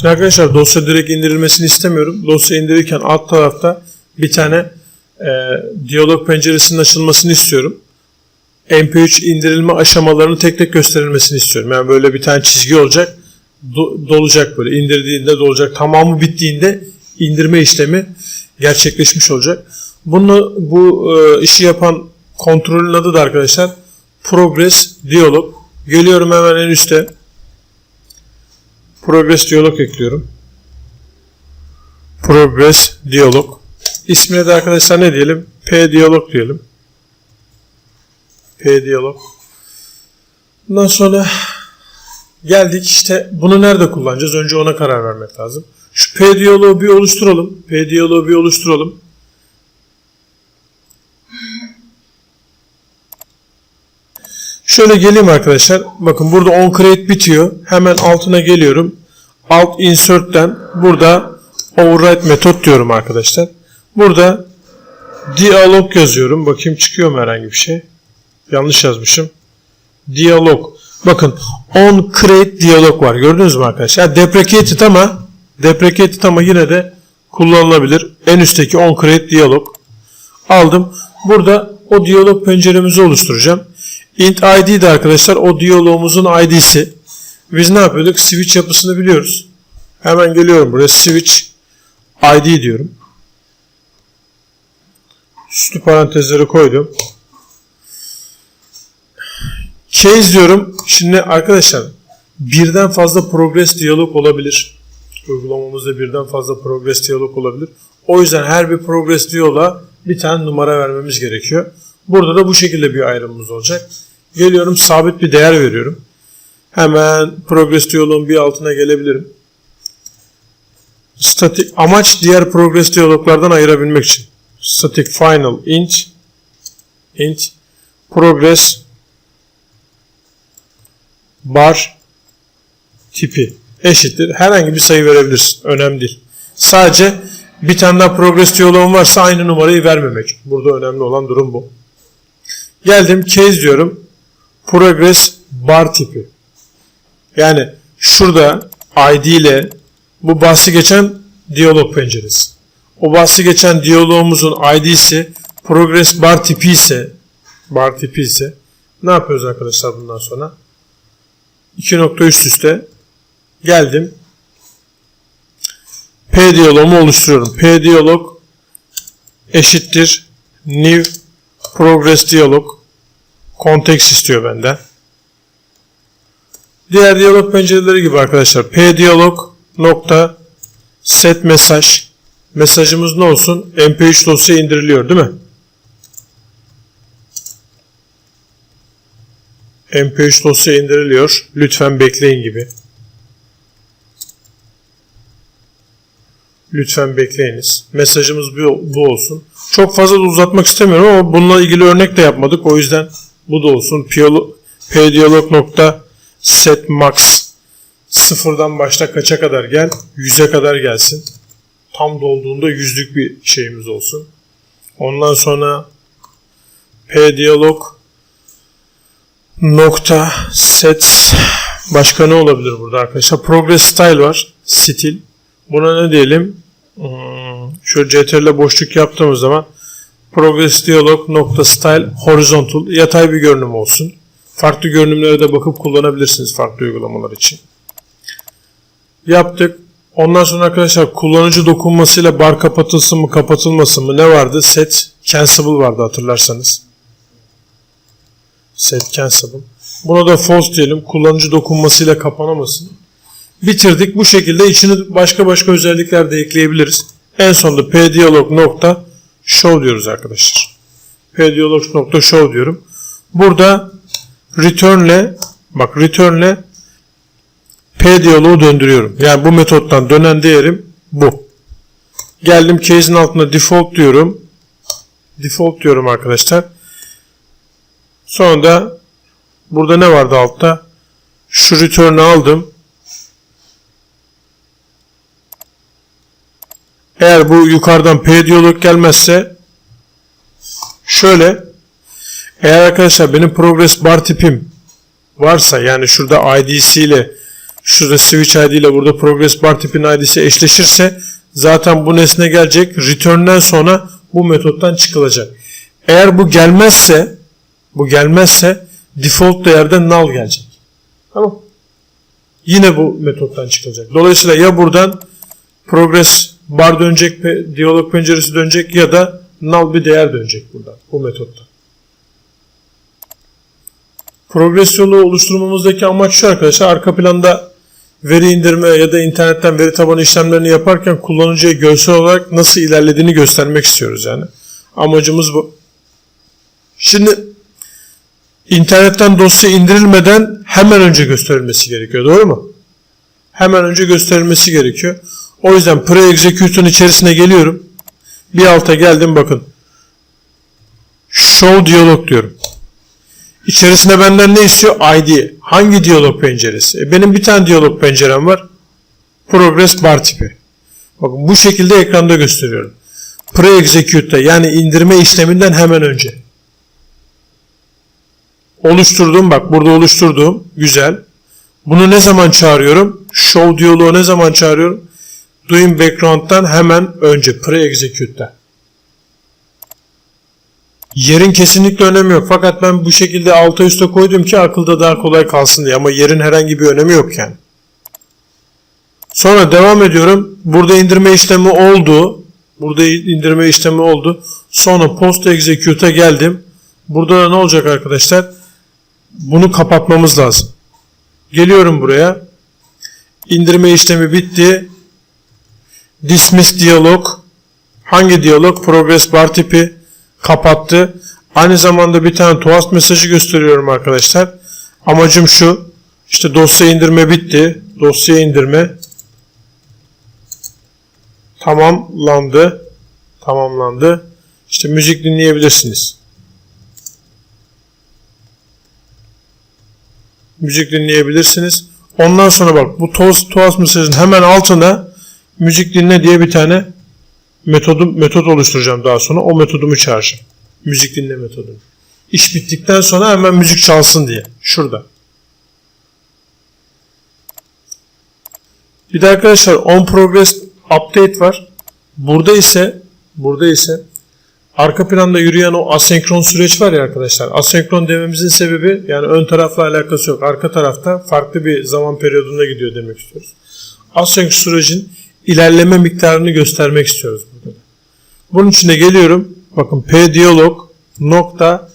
Şimdi arkadaşlar dosya direkt indirilmesini istemiyorum. Dosya indirirken alt tarafta bir tane e, diyalog penceresinin açılmasını istiyorum. MP3 indirilme aşamalarını tek tek gösterilmesini istiyorum. Yani böyle bir tane çizgi olacak. do- dolacak böyle. indirdiğinde dolacak. Tamamı bittiğinde indirme işlemi gerçekleşmiş olacak. Bunu bu e, işi yapan kontrolün adı da arkadaşlar Progress Dialog. Geliyorum hemen en üstte. Progress Dialog ekliyorum. Progress Dialog. İsmine de arkadaşlar ne diyelim? P Dialog diyelim. P Dialog. Bundan sonra geldik işte bunu nerede kullanacağız? Önce ona karar vermek lazım. Şu P Dialog'u bir oluşturalım. P Dialog'u bir oluşturalım. Şöyle geleyim arkadaşlar. Bakın burada on create bitiyor. Hemen altına geliyorum. Alt insert'ten burada override metot diyorum arkadaşlar. Burada dialog yazıyorum. Bakayım çıkıyor mu herhangi bir şey? Yanlış yazmışım. Diyalog. Bakın on create diyalog var. Gördünüz mü arkadaşlar? Deprecated ama deprecated ama yine de kullanılabilir. En üstteki on create diyalog. Aldım. Burada o diyalog penceremizi oluşturacağım. int id de arkadaşlar o diyalogumuzun id'si. Biz ne yapıyorduk? Switch yapısını biliyoruz. Hemen geliyorum buraya. Switch id diyorum. Üstü parantezleri koydum. Case diyorum. Şimdi arkadaşlar birden fazla progress diyalog olabilir. Uygulamamızda birden fazla progress diyalog olabilir. O yüzden her bir progress diyaloğa bir tane numara vermemiz gerekiyor. Burada da bu şekilde bir ayrımımız olacak. Geliyorum sabit bir değer veriyorum. Hemen progress diyaloğun bir altına gelebilirim. Static amaç diğer progress diyaloglardan ayırabilmek için. Static final int int progress bar tipi eşittir. Herhangi bir sayı verebilirsin. Önemli değil. Sadece bir tane daha progress diyaloğun varsa aynı numarayı vermemek. Burada önemli olan durum bu. Geldim case diyorum. Progress bar tipi. Yani şurada ID ile bu bahsi geçen diyalog penceresi. O bahsi geçen diyalogumuzun ID'si progress bar tipi ise bar tipi ise ne yapıyoruz arkadaşlar bundan sonra? 2 nokta üst üste geldim. P diyalogumu oluşturuyorum. P diyalog eşittir new progress diyalog context istiyor benden. Diğer diyalog pencereleri gibi arkadaşlar. P diyalog nokta set mesaj mesajımız ne olsun? MP3 dosya indiriliyor değil mi? MP3 dosya indiriliyor. Lütfen bekleyin gibi. Lütfen bekleyiniz. Mesajımız bu, bu olsun. Çok fazla da uzatmak istemiyorum ama bununla ilgili örnek de yapmadık. O yüzden bu da olsun. pdiyalog nokta set max sıfırdan başla kaça kadar gel? 100'e kadar gelsin. Tam dolduğunda yüzlük bir şeyimiz olsun. Ondan sonra pdiyalog nokta set başka ne olabilir burada arkadaşlar? Progress style var. Stil. Buna ne diyelim? Hmm, şöyle CTRL boşluk yaptığımız zaman progress dialog nokta style horizontal yatay bir görünüm olsun. Farklı görünümlere de bakıp kullanabilirsiniz farklı uygulamalar için. Yaptık. Ondan sonra arkadaşlar kullanıcı dokunmasıyla bar kapatılsın mı kapatılmasın mı ne vardı? Set cancelable vardı hatırlarsanız. Set cancelable. Buna da false diyelim. Kullanıcı dokunmasıyla kapanamasın. Bitirdik. Bu şekilde içine başka başka özellikler de ekleyebiliriz. En sonunda pdiyalog nokta show diyoruz arkadaşlar. pdiyalog nokta show diyorum. Burada return'le bak return'le pdiyalogu döndürüyorum. Yani bu metottan dönen değerim bu. Geldim case'in altına default diyorum. Default diyorum arkadaşlar. Sonra da burada ne vardı altta? Şu return'ı aldım. Eğer bu yukarıdan P diyalog gelmezse şöyle eğer arkadaşlar benim progress bar tipim varsa yani şurada IDC ile şurada switch id ile burada progress bar tipin id'si eşleşirse zaten bu nesne gelecek. Return'den sonra bu metottan çıkılacak. Eğer bu gelmezse bu gelmezse default değerde null gelecek. Tamam. Yine bu metottan çıkılacak. Dolayısıyla ya buradan progress bar dönecek, diyalog penceresi dönecek ya da null bir değer dönecek buradan bu metotta. Progress yolu oluşturmamızdaki amaç şu arkadaşlar. Arka planda veri indirme ya da internetten veri tabanı işlemlerini yaparken kullanıcıya görsel olarak nasıl ilerlediğini göstermek istiyoruz yani. Amacımız bu. Şimdi internetten dosya indirilmeden hemen önce gösterilmesi gerekiyor. Doğru mu? Hemen önce gösterilmesi gerekiyor. O yüzden pre-execute'un içerisine geliyorum. Bir alta geldim bakın. Show diyalog diyorum. İçerisinde benden ne istiyor? ID. Hangi diyalog penceresi? E benim bir tane diyalog pencerem var. Progress bar tipi. Bakın bu şekilde ekranda gösteriyorum. Pre-execute'da yani indirme işleminden hemen önce. Oluşturduğum bak burada oluşturduğum güzel. Bunu ne zaman çağırıyorum? Show diyaloğu ne zaman çağırıyorum? Doing background'dan hemen önce pre-execute'da. Yerin kesinlikle önemi yok. Fakat ben bu şekilde alta üste koydum ki akılda daha kolay kalsın diye. Ama yerin herhangi bir önemi yok yani. Sonra devam ediyorum. Burada indirme işlemi oldu. Burada indirme işlemi oldu. Sonra post execute'a geldim. Burada da ne olacak arkadaşlar? Bunu kapatmamız lazım. Geliyorum buraya. İndirme işlemi bitti. Dismiss diyalog. Hangi diyalog? Progress bar tipi kapattı. Aynı zamanda bir tane toast mesajı gösteriyorum arkadaşlar. Amacım şu. İşte dosya indirme bitti. Dosya indirme tamamlandı. Tamamlandı. İşte müzik dinleyebilirsiniz. Müzik dinleyebilirsiniz. Ondan sonra bak bu toast mesajın hemen altında müzik dinle diye bir tane metodum, metot oluşturacağım daha sonra. O metodumu çağıracağım. Müzik dinle metodunu. İş bittikten sonra hemen müzik çalsın diye. Şurada. Bir de arkadaşlar on progress update var. Burada ise burada ise arka planda yürüyen o asenkron süreç var ya arkadaşlar. Asenkron dememizin sebebi yani ön tarafla alakası yok. Arka tarafta farklı bir zaman periyodunda gidiyor demek istiyoruz. Asenkron sürecin ilerleme miktarını göstermek istiyoruz burada. da. Bunun için de geliyorum. Bakın p nokta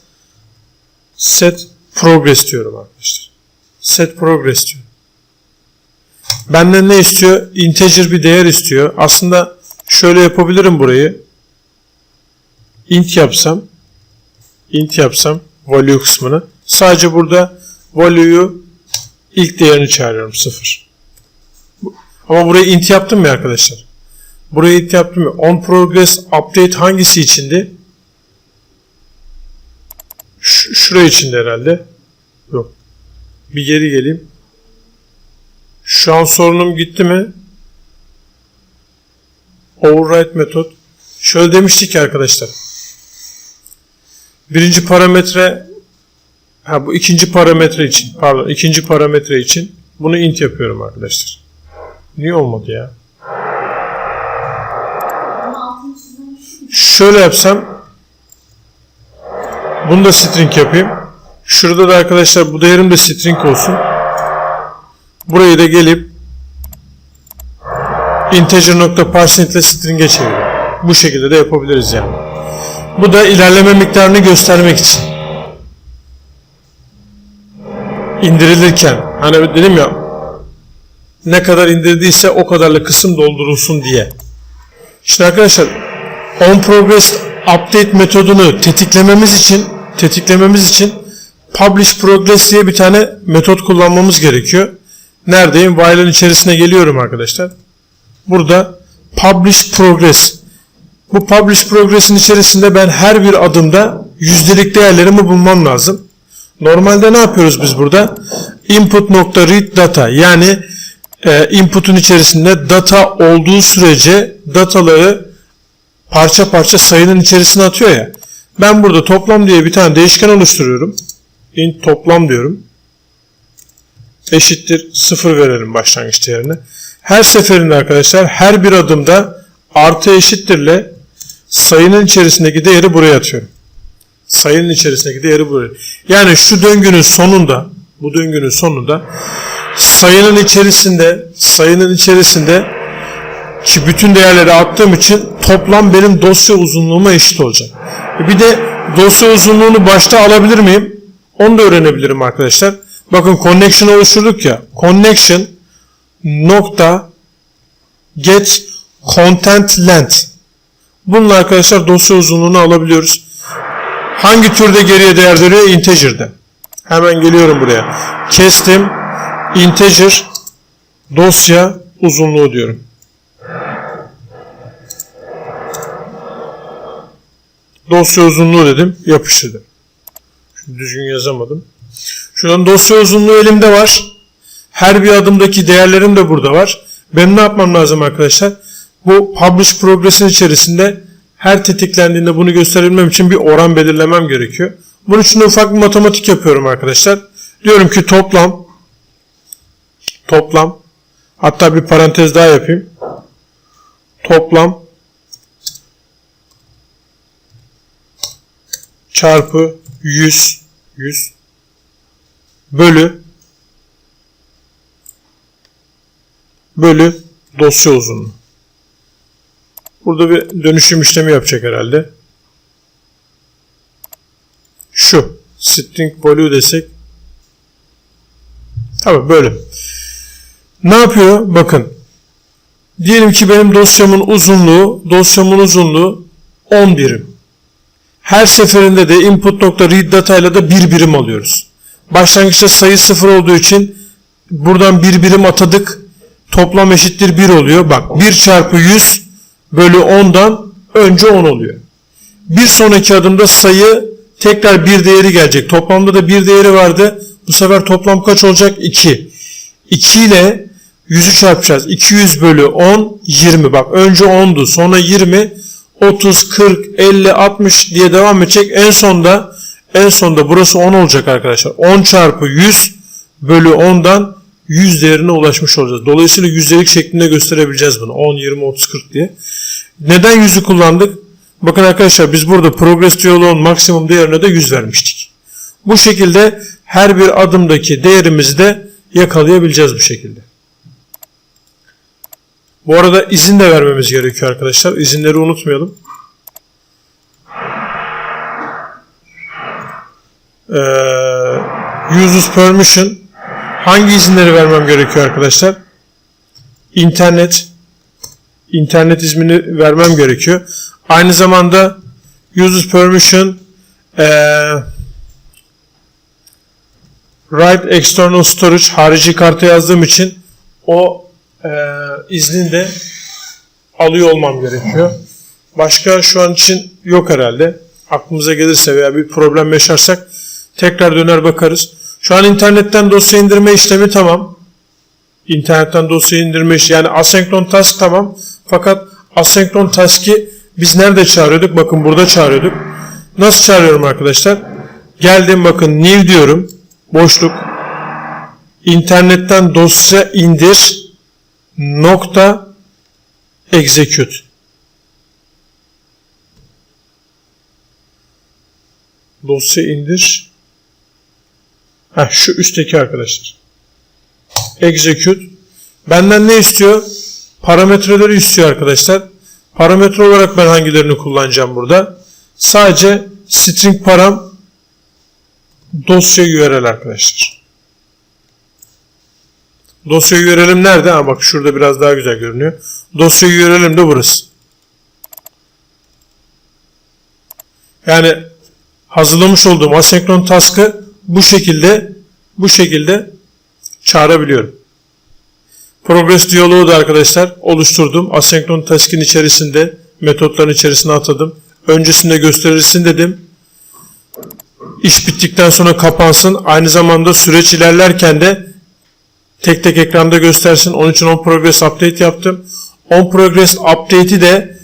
set progress diyorum arkadaşlar. Set progress diyorum. Benden ne istiyor? Integer bir değer istiyor. Aslında şöyle yapabilirim burayı. int yapsam int yapsam value kısmını sadece burada value'yu ilk değerini çağırıyorum 0. Ama burayı int yaptım mı arkadaşlar? Burayı int yaptım mı? On progress update hangisi içindi? Ş şuraya içinde herhalde. Yok. Bir geri geleyim. Şu an sorunum gitti mi? Override metot. Şöyle demiştik arkadaşlar. Birinci parametre ha bu ikinci parametre için pardon ikinci parametre için bunu int yapıyorum arkadaşlar. Niye olmadı ya? Şöyle yapsam bunu da string yapayım. Şurada da arkadaşlar bu değerim de string olsun. Burayı da gelip integer.parseInt ile string'e çeviriyorum. Bu şekilde de yapabiliriz yani. Bu da ilerleme miktarını göstermek için. İndirilirken hani dedim ya ne kadar indirdiyse o kadarla kısım doldurulsun diye. Şimdi arkadaşlar on progress update metodunu tetiklememiz için tetiklememiz için publish progress diye bir tane metot kullanmamız gerekiyor. Neredeyim? While'ın içerisine geliyorum arkadaşlar. Burada publish progress. Bu publish progress'in içerisinde ben her bir adımda yüzdelik değerlerimi bulmam lazım. Normalde ne yapıyoruz biz burada? Input.read data yani e, input'un içerisinde data olduğu sürece dataları parça parça sayının içerisine atıyor ya. Ben burada toplam diye bir tane değişken oluşturuyorum. int toplam diyorum. eşittir 0 verelim başlangıç değerine. Her seferinde arkadaşlar her bir adımda artı eşittirle sayının içerisindeki değeri buraya atıyorum. Sayının içerisindeki değeri buraya. Yani şu döngünün sonunda bu döngünün sonunda sayının içerisinde sayının içerisinde ki bütün değerleri attığım için toplam benim dosya uzunluğuma eşit olacak. E Bir de dosya uzunluğunu başta alabilir miyim? Onu da öğrenebilirim arkadaşlar. Bakın connection oluşturduk ya. Connection nokta get content length. Bununla arkadaşlar dosya uzunluğunu alabiliyoruz. Hangi türde geriye değer veriyor? Integer'de. Hemen geliyorum buraya. Kestim. Integer dosya uzunluğu diyorum. Dosya uzunluğu dedim. Yapıştırdım. Şimdi düzgün yazamadım. Şuradan dosya uzunluğu elimde var. Her bir adımdaki değerlerim de burada var. Ben ne yapmam lazım arkadaşlar? Bu publish progress'in içerisinde her tetiklendiğinde bunu gösterebilmem için bir oran belirlemem gerekiyor. Bunun için ufak bir matematik yapıyorum arkadaşlar. Diyorum ki toplam toplam hatta bir parantez daha yapayım. Toplam çarpı 100 100 bölü bölü dosya uzunluğu. Burada bir dönüşüm işlemi yapacak herhalde. Şu string value desek Tabii böyle. Ne yapıyor? Bakın. Diyelim ki benim dosyamın uzunluğu, dosyamın uzunluğu 10 birim. Her seferinde de input.read data ile de bir birim alıyoruz. Başlangıçta sayı 0 olduğu için buradan bir birim atadık. Toplam eşittir 1 oluyor. Bak 1 çarpı 100 bölü 10'dan önce 10 oluyor. Bir sonraki adımda sayı tekrar bir değeri gelecek. Toplamda da bir değeri vardı. Bu sefer toplam kaç olacak? 2. 2 ile 100'ü çarpacağız. 200 bölü 10 20. Bak önce 10'du sonra 20 30 40 50 60 diye devam edecek. En sonda en sonda burası 10 olacak arkadaşlar. 10 çarpı 100 bölü 10'dan 100 değerine ulaşmış olacağız. Dolayısıyla yüzdelik şeklinde gösterebileceğiz bunu. 10, 20, 30, 40 diye. Neden 100'ü kullandık? Bakın arkadaşlar biz burada progress diyaloğun maksimum değerine de 100 vermiştik. Bu şekilde her bir adımdaki değerimizi de yakalayabileceğiz bu şekilde. Bu arada izin de vermemiz gerekiyor arkadaşlar. İzinleri unutmayalım. Ee, uses permission hangi izinleri vermem gerekiyor arkadaşlar? İnternet internet ismini vermem gerekiyor. Aynı zamanda uses permission ee, write external storage harici karta yazdığım için o e, izni de alıyor olmam gerekiyor. Başka şu an için yok herhalde. Aklımıza gelirse veya bir problem yaşarsak tekrar döner bakarız. Şu an internetten dosya indirme işlemi tamam. İnternetten dosya indirme işi yani asenkron task tamam. Fakat asenkron task'i biz nerede çağırıyorduk? Bakın burada çağırıyorduk. Nasıl çağırıyorum arkadaşlar? Geldim bakın new diyorum. Boşluk. İnternetten dosya indir nokta execute. Dosya indir. Heh, şu üstteki arkadaşlar. Execute. Benden ne istiyor? Parametreleri istiyor arkadaşlar. Parametre olarak ben hangilerini kullanacağım burada? Sadece string param dosya URL arkadaşlar. Dosya URL'im nerede? Ha bak şurada biraz daha güzel görünüyor. Dosya URL'im de burası. Yani hazırlamış olduğum asenkron task'ı bu şekilde bu şekilde çağırabiliyorum. Progress diyaloğu da arkadaşlar oluşturdum. Asenkron task'in içerisinde metotların içerisine atadım. Öncesinde gösterilsin dedim. İş bittikten sonra kapansın. Aynı zamanda süreç ilerlerken de tek tek ekranda göstersin. Onun için on progress update yaptım. On progress update'i de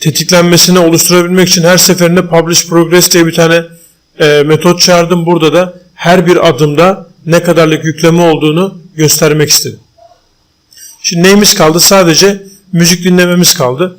tetiklenmesini oluşturabilmek için her seferinde publish progress diye bir tane e, metot çağırdım. Burada da her bir adımda ne kadarlık yükleme olduğunu göstermek istedim. Şimdi neyimiz kaldı? Sadece müzik dinlememiz kaldı.